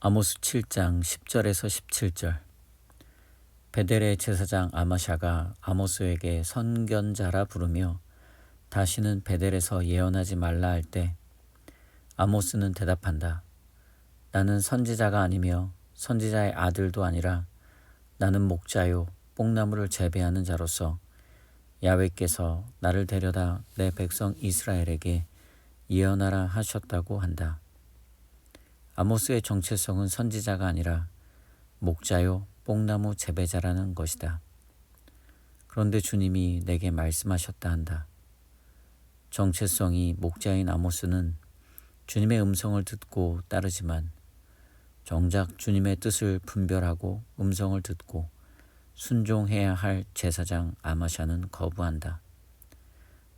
아모스 7장 10절에서 17절 베델의 제사장 아마샤가 아모스에게 선견자라 부르며 다시는 베델에서 예언하지 말라 할 때 아모스는 대답한다. 나는 선지자가 아니며 선지자의 아들도 아니라 나는 목자요 뽕나무를 재배하는 자로서 야외께서 나를 데려다 내 백성 이스라엘에게 예언하라 하셨다고 한다. 아모스의 정체성은 선지자가 아니라 목자요 뽕나무 재배자라는 것이다. 그런데 주님이 내게 말씀하셨다 한다. 정체성이 목자인 아모스는 주님의 음성을 듣고 따르지만 정작 주님의 뜻을 분별하고 음성을 듣고 순종해야 할 제사장 아마샤는 거부한다.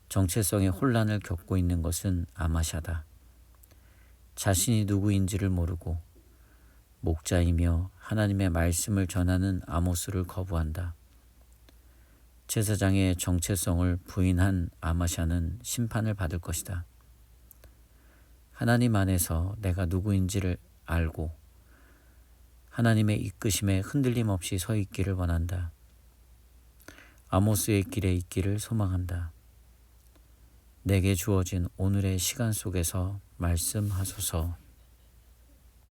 정체성의 혼란을 겪고 있는 것은 아마샤다. 자신이 누구인지를 모르고 목자이며 하나님의 말씀을 전하는 아모스를 거부한다. 제사장의 정체성을 부인한 아마샤는 심판을 받을 것이다. 하나님 안에서 내가 누구인지를 알고 하나님의 이끄심에 흔들림 없이 서 있기를 원한다. 아모스의 길에 있기를 소망한다. 내게 주어진 오늘의 시간 속에서 말씀하소서.